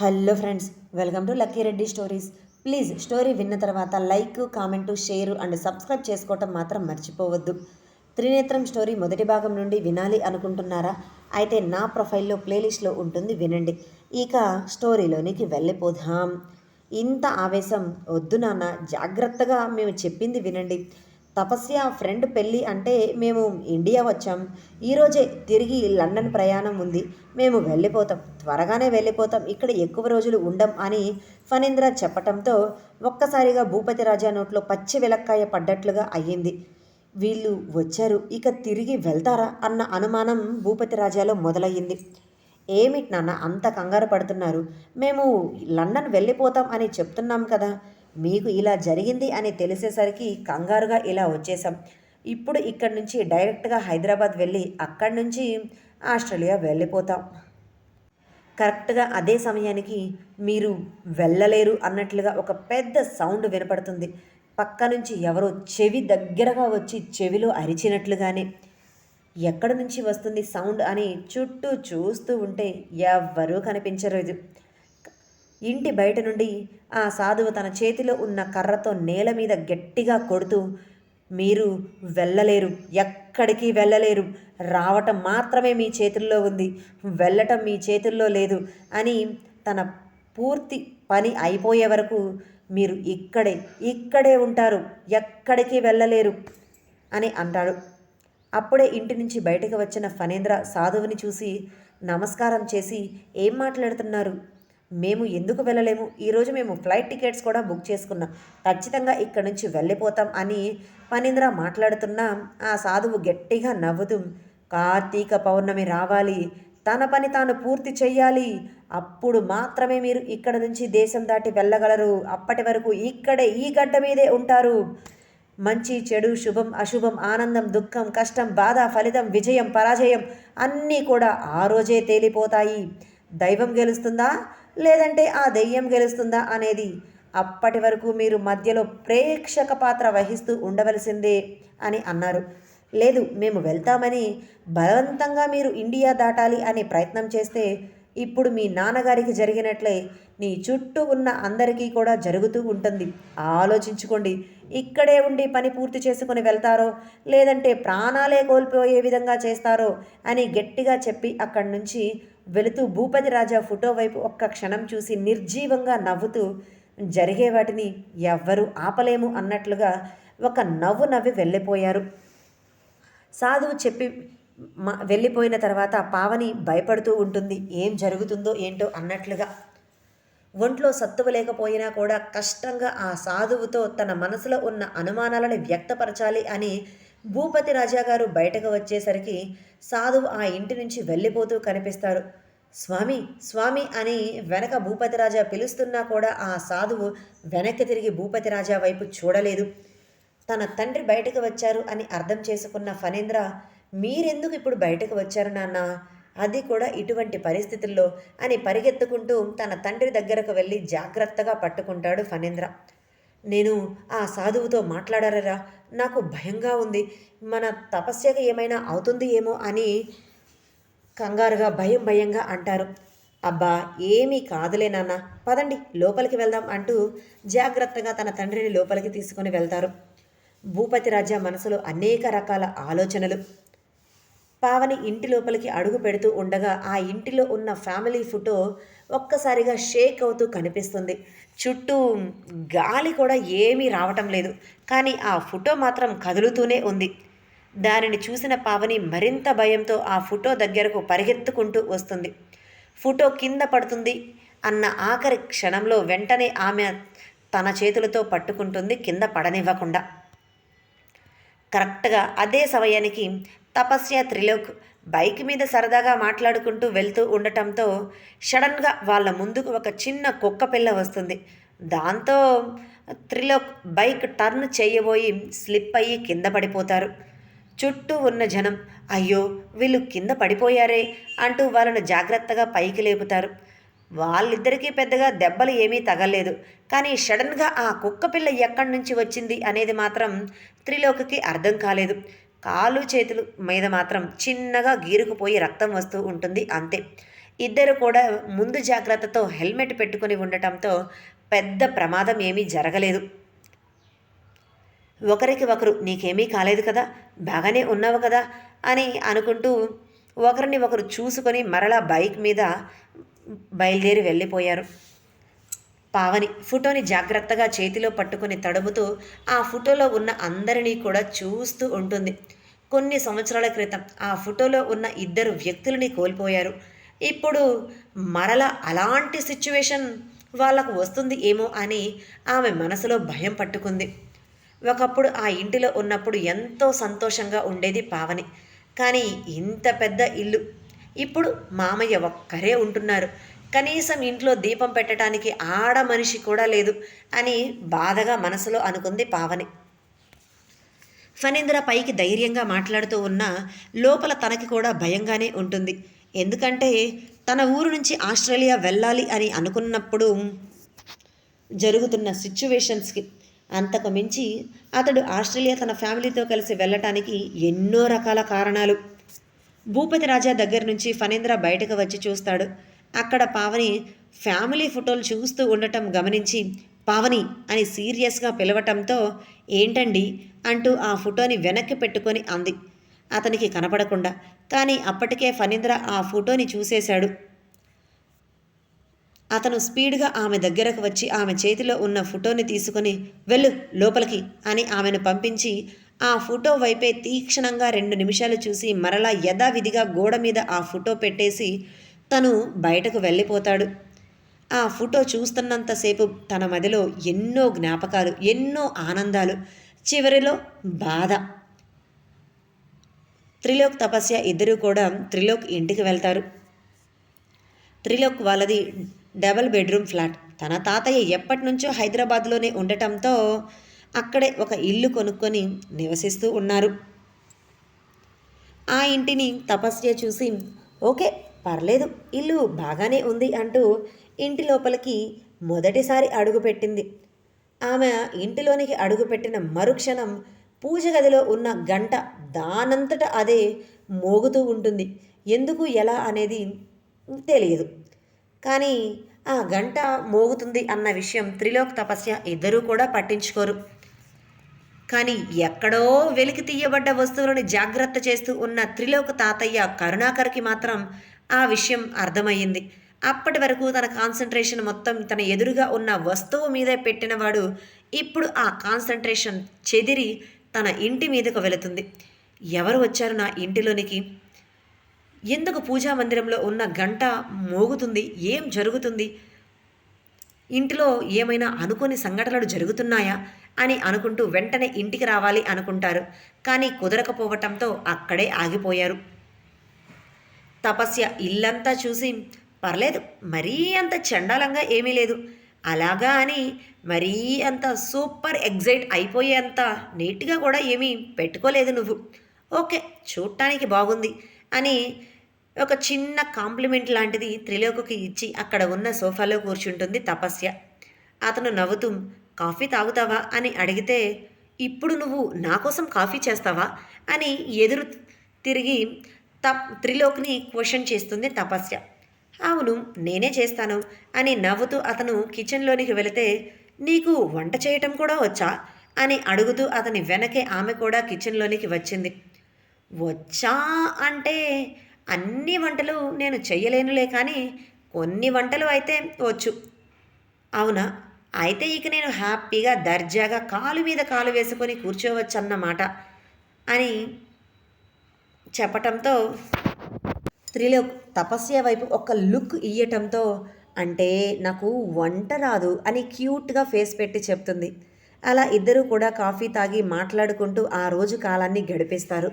Hello friends welcome to lucky Reddy stories. Please story విన్న తర్వాత like comment share and subscribe చేసుకోవటం మాత్రం మర్చిపోవద్దు. త్రినేత్రం స్టోరీ మొదటి భాగం నుండి వినాలి అనుకుంటున్నారా? అయితే నా ప్రొఫైల్లో ప్లేలిస్ట్లో ఉంటుంది వినండి. ఇక స్టోరీలోనికి వెళ్ళిపోదాం. ఇంత ఆవేశం వద్దు నాన్న జాగ్రత్తగా మేము చెప్పింది వినండి. తపస్య ఫ్రెండ్ పెళ్ళి అంటే మేము ఇండియా వచ్చాం. ఈరోజే తిరిగి లండన్ ప్రయాణం ఉంది. మేము వెళ్ళిపోతాం. త్వరగానే వెళ్ళిపోతాం. ఇక్కడ ఎక్కువ రోజులు ఉండం అని ఫణీంద్ర చెప్పటంతో ఒక్కసారిగా భూపతి రాజా నోట్లో పచ్చి వెలక్కాయ పడ్డట్లుగా అయ్యింది. వీళ్ళు వచ్చారు. ఇక తిరిగి వెళ్తారా అన్న అనుమానం భూపతి రాజాలో మొదలయ్యింది. ఏమిటి నాన్న అంత కంగారు పడుతున్నారు? మేము లండన్ వెళ్ళిపోతాం అని చెప్తున్నాం కదా. మీకు ఇలా జరిగింది అని తెలిసేసరికి కంగారుగా ఇలా వచ్చేసాం ఇప్పుడు ఇక్కడి నుంచి డైరెక్ట్గా హైదరాబాద్ వెళ్ళి అక్కడి నుంచి ఆస్ట్రేలియా వెళ్ళిపోతాం. కరెక్ట్గా అదే సమయానికి మీరు వెళ్ళలేరు అన్నట్లుగా ఒక పెద్ద సౌండ్ వినపడుతుంది. పక్క నుంచి ఎవరో చెవి దగ్గరగా వచ్చి చెవిలో అరిచినట్లుగానే. ఎక్కడి నుంచి వస్తుంది సౌండ్ అని చుట్టూ చూస్తూ ఉంటే ఎవ్వరూ కనిపించలేదు ఇంటి బయట నుండి ఆ సాధువు తన చేతిలో ఉన్న కర్రతో నేల మీద గట్టిగా కొడుతూ మీరు వెళ్ళలేరు ఎక్కడికి వెళ్ళలేరు రావటం మాత్రమే మీ చేతుల్లో ఉంది వెళ్ళటం మీ చేతుల్లో లేదు అని తన పూర్తి పని అయిపోయే వరకు మీరు ఇక్కడే ఇక్కడే ఉంటారు ఎక్కడికి వెళ్ళలేరు అని అంటాడు. అప్పుడే ఇంటి నుంచి బయటకు వచ్చిన ఫణేంద్ర సాధువుని చూసి నమస్కారం చేసి ఏం మాట్లాడుతున్నారు? మేము ఎందుకు వెళ్ళలేము? ఈరోజు మేము ఫ్లైట్ టికెట్స్ కూడా బుక్ చేసుకున్నాం. ఖచ్చితంగా ఇక్కడ నుంచి వెళ్ళిపోతాం అని ఫణీంద్ర మాట్లాడుతున్నా ఆ సాధువు గట్టిగా నవ్వుతూ కార్తీక పౌర్ణమి రావాలి. తన పని తాను పూర్తి చేయాలి అప్పుడు మాత్రమే మీరు ఇక్కడ నుంచి దేశం దాటి వెళ్ళగలరు. అప్పటి వరకు ఇక్కడే ఈ గడ్డ మీదే ఉంటారు. మంచి చెడు శుభం అశుభం ఆనందం దుఃఖం కష్టం బాధ ఫలితం విజయం పరాజయం అన్నీ కూడా ఆ రోజే తేలిపోతాయి. దైవం గెలుస్తుందా? లేదంటే ఆ దెయ్యం గెలుస్తుందా అనేది అప్పటి వరకు మీరు మధ్యలో ప్రేక్షక పాత్ర వహిస్తూ ఉండవలసిందే అని అన్నారు. లేదు మేము వెళ్తామని బలవంతంగా మీరు ఇండియా దాటాలి అనే ప్రయత్నం చేస్తే ఇప్పుడు మీ నాన్నగారికి జరిగినట్లే నీ చుట్టూ ఉన్న అందరికీ కూడా జరుగుతూ ఉంటుంది. ఆలోచించుకోండి ఇక్కడే ఉండి పని పూర్తి చేసుకుని వెళ్తారో లేదంటే ప్రాణాలే కోల్పోయే విధంగా చేస్తారో అని గట్టిగా చెప్పి అక్కడి నుంచి వెళుతూ భూపతి రాజా ఫోటో వైపు ఒక్క క్షణం చూసి నిర్జీవంగా నవ్వుతూ జరిగే వాటిని ఎవ్వరూ ఆపలేము అన్నట్లుగా ఒక నవ్వు నవ్వి వెళ్ళిపోయారు. సాధువు చెప్పి మా వెళ్ళిపోయిన తర్వాత పావని భయపడుతూ ఉంటుంది ఏం జరుగుతుందో ఏంటో అన్నట్లుగా. ఒంట్లో సత్తువ లేకపోయినా కూడా కష్టంగా ఆ సాధువుతో తన మనసులో ఉన్న అనుమానాలను వ్యక్తపరచాలి అని భూపతి రాజా గారు బయటకు వచ్చేసరికి సాధువు ఆ ఇంటి నుంచి వెళ్ళిపోతూ కనిపిస్తారు స్వామి స్వామి అని వెనక భూపతి రాజా పిలుస్తున్నా కూడా ఆ సాధువు వెనక్కి తిరిగి భూపతి రాజా వైపు చూడలేదు. తన తండ్రి బయటకు వచ్చారు అని అర్థం చేసుకున్న ఫణేంద్ర మీరెందుకు ఇప్పుడు బయటకు వచ్చారు నాన్న? అది కూడా ఇటువంటి పరిస్థితుల్లో అని పరిగెత్తుకుంటూ తన తండ్రి దగ్గరకు వెళ్ళి జాగ్రత్తగా పట్టుకుంటాడు ఫణేంద్ర. నేను ఆ సాధువుతో మాట్లాడారా నాకు భయంగా ఉంది. మన తపస్యక ఏమైనా అవుతుంది ఏమో అని కంగారుగా భయం భయంగా అంటారు. అబ్బా ఏమీ కాదులే నాన్న. పదండి లోపలికి వెళ్దాం అంటూ జాగ్రత్తగా తన తండ్రిని లోపలికి తీసుకొని వెళ్తారు. భూపతి రాజా మనసులో అనేక రకాల ఆలోచనలు. పావని ఇంటి లోపలికి అడుగు పెడుతూ ఉండగా ఆ ఇంటిలో ఉన్న ఫ్యామిలీ ఫోటో ఒక్కసారిగా షేక్ అవుతూ కనిపిస్తుంది. చుట్టూ గాలి కూడా ఏమీ రావటం లేదు. కానీ ఆ ఫోటో మాత్రం కదులుతూనే ఉంది. దానిని చూసిన పావని మరింత భయంతో ఆ ఫోటో దగ్గరకు పరిగెత్తుకుంటూ వస్తుంది. ఫోటో కింద పడుతుంది అన్న ఆఖరి క్షణంలో వెంటనే ఆమె తన చేతులతో పట్టుకుంటుంది కింద పడనివ్వకుండా. కరెక్ట్గా అదే సమయానికి తపస్య త్రిలోక్ బైక్ మీద సరదాగా మాట్లాడుకుంటూ వెళ్తూ ఉండటంతో సడన్గా వాళ్ళ ముందుకు ఒక చిన్న కుక్క పిల్ల వస్తుంది. దాంతో త్రిలోక్ బైక్ టర్న్ చేయబోయి స్లిప్ అయ్యి కింద పడిపోతారు. చుట్టూ ఉన్న జనం అయ్యో వీళ్ళు కింద పడిపోయారే అంటూ వాళ్ళను జాగ్రత్తగా పైకి లేపుతారు. వాళ్ళిద్దరికీ పెద్దగా దెబ్బలు ఏమీ తగలేదు. కానీ సడన్గా ఆ కుక్క పిల్ల ఎక్కడి నుంచి వచ్చింది అనేది మాత్రం త్రిలోకకి అర్థం కాలేదు. కాలు చేతులు మీద మాత్రం చిన్నగా గీరుకుపోయి రక్తం వస్తూ ఉంటుంది అంతే. ఇద్దరు కూడా ముందు జాగ్రత్తతో హెల్మెట్ పెట్టుకొని ఉండటంతో పెద్ద ప్రమాదం ఏమీ జరగలేదు. ఒకరికి ఒకరు నీకేమీ కాలేదు కదా బాగానే ఉన్నావు కదా అని అనుకుంటూ ఒకరిని ఒకరు చూసుకొని మరలా బైక్ మీద బయలుదేరి వెళ్ళిపోయారు. పావని ఫోటోని జాగ్రత్తగా చేతిలో పట్టుకొని తడుముతూ ఆ ఫోటోలో ఉన్న అందరినీ కూడా చూస్తూ ఉంటుంది. కొన్ని సంవత్సరాల క్రితం ఆ ఫోటోలో ఉన్న ఇద్దరు వ్యక్తులని కోల్పోయారు. ఇప్పుడు మరల అలాంటి సిచ్యువేషన్ వాళ్ళకు వస్తుంది ఏమో అని ఆమె మనసులో భయం పట్టుకుంది. ఒకప్పుడు ఆ ఇంటిలో ఉన్నప్పుడు ఎంతో సంతోషంగా ఉండేది పావని. కానీ ఇంత పెద్ద ఇల్లు. ఇప్పుడు మామయ్య ఒక్కరే ఉంటున్నారు. కనీసం ఇంట్లో దీపం పెట్టడానికి ఆడ మనిషి కూడా లేదు అని బాధగా మనసులో అనుకుంది పావని. ఫణీంద్ర పైకి ధైర్యంగా మాట్లాడుతూ ఉన్నా లోపల తనకి కూడా భయంగానే ఉంటుంది. ఎందుకంటే తన ఊరు నుంచి ఆస్ట్రేలియా వెళ్ళాలి అని అనుకున్నప్పుడు జరుగుతున్న సిచ్యువేషన్స్కి అంతకు మించి అతడు ఆస్ట్రేలియా తన ఫ్యామిలీతో కలిసి వెళ్ళటానికి ఎన్నో రకాల కారణాలు. భూపతి రాజా దగ్గర నుంచి ఫణీంద్ర బయటకు వచ్చి చూస్తాడు. అక్కడ పావని ఫ్యామిలీ ఫోటోలు చూస్తూ ఉండటం గమనించి పావని అని సీరియస్గా పిలవటంతో ఏంటండి? అంటూ ఆ ఫోటోని వెనక్కి పెట్టుకొని అంది. అతనికి కనపడకుండా కానీ అప్పటికే ఫణీంద్ర ఆ ఫోటోని చూసేశాడు. అతను స్పీడ్గా ఆమె దగ్గరకు వచ్చి ఆమె చేతిలో ఉన్న ఫోటోని తీసుకొని వెళ్ళు లోపలికి అని ఆమెను పంపించి ఆ ఫోటో వైపే తీక్షణంగా రెండు నిమిషాలు చూసి మరలా యథావిధిగా గోడ మీద ఆ ఫోటో పెట్టేసి తను బయటకు వెళ్ళిపోతాడు. ఆ ఫోటో చూస్తున్నంతసేపు తన మదిలో ఎన్నో జ్ఞాపకాలు ఎన్నో ఆనందాలు చివరిలో బాధ. త్రిలోక్ తపస్య ఇద్దరూ కూడా త్రిలోక్ ఇంటికి వెళ్తారు. త్రిలోక్ వాళ్ళది డబల్ బెడ్రూమ్ ఫ్లాట్. తన తాతయ్య ఎప్పటి నుంచో హైదరాబాద్లోనే ఉండటంతో అక్కడే ఒక ఇల్లు కొనుక్కొని నివసిస్తూ ఉన్నారు. ఆ ఇంటిని తపస్య చూసి ఓకే పర్లేదు ఇల్లు బాగానే ఉంది అంటూ ఇంటి లోపలికి మొదటిసారి అడుగుపెట్టింది ఆమె ఇంటిలోనికి అడుగుపెట్టిన మరుక్షణం పూజ గదిలో ఉన్న గంట దానంతట అదే మోగుతూ ఉంటుంది. ఎందుకు ఎలా అనేది తెలియదు. కానీ ఆ గంట మోగుతుంది అన్న విషయం త్రిలోక్ తపస్య ఇద్దరూ కూడా పట్టించుకోరు. కానీ ఎక్కడో వెలికి తీయబడ్డ వస్తువులను జాగ్రత్త చేస్తూ ఉన్న త్రిలోక తాతయ్య కరుణాకర్కి మాత్రం ఆ విషయం అర్థమయ్యింది. అప్పటి వరకు తన కాన్సన్ట్రేషన్ మొత్తం తన ఎదురుగా ఉన్న వస్తువు మీదే పెట్టినవాడు ఇప్పుడు ఆ కాన్సన్ట్రేషన్ చెదిరి తన ఇంటి మీదకు వెళుతుంది. ఎవరు వచ్చారు నా ఇంటిలోనికి? ఎందుకు పూజా మందిరంలో ఉన్న గంట మోగుతుంది? ఏం జరుగుతుంది? ఇంటిలో ఏమైనా అనుకోని సంఘటనలు జరుగుతున్నాయా? అని అనుకుంటూ వెంటనే ఇంటికి రావాలి అనుకుంటారు. కానీ కుదరకపోవటంతో అక్కడే ఆగిపోయారు. తపస్య ఇల్లంతా చూసి పర్లేదు మరీ అంత చండాలంగా ఏమీ లేదు. అలాగా అని మరీ అంత సూపర్ ఎగ్జైట్ అయిపోయేంత నీట్గా కూడా ఏమీ పెట్టుకోలేదు నువ్వు. ఓకే చూడటానికి బాగుంది అని ఒక చిన్న కాంప్లిమెంట్ లాంటిది త్రిలోకుకి ఇచ్చి అక్కడ ఉన్న సోఫాలో కూర్చుంటుంది తపస్య. అతను నవ్వుతూ కాఫీ తాగుతావా? అని అడిగితే ఇప్పుడు నువ్వు నా కోసం కాఫీ చేస్తావా? అని ఎదురు తిరిగి తప్ త్రిలోక్ని క్వశ్చన్ చేస్తుంది తపస్య. అవును నేనే చేస్తాను అని నవ్వుతూ అతను కిచెన్లోనికి వెళితే నీకు వంట చేయటం కూడా వచ్చా? అని అడుగుతూ అతని వెనకే ఆమె కూడా కిచెన్లోనికి వచ్చింది. వచ్చా అంటే అన్ని వంటలు నేను చెయ్యలేనులే కానీ కొన్ని వంటలు అయితే వచ్చు. అవునా? అయితే ఇక నేను హ్యాపీగా దర్జాగా కాలు మీద కాలు వేసుకొని కూర్చోవచ్చు అన్నమాట అని చెప్పటంతో త్రిలోక్ తపస్య వైపు ఒక లుక్ ఇయ్యటంతో అంటే నాకు వంట రాదు అని క్యూట్గా ఫేస్ పెట్టి చెప్తుంది. అలా ఇద్దరూ కూడా కాఫీ తాగి మాట్లాడుకుంటూ ఆ రోజు కాలాన్ని గడిపేస్తారు.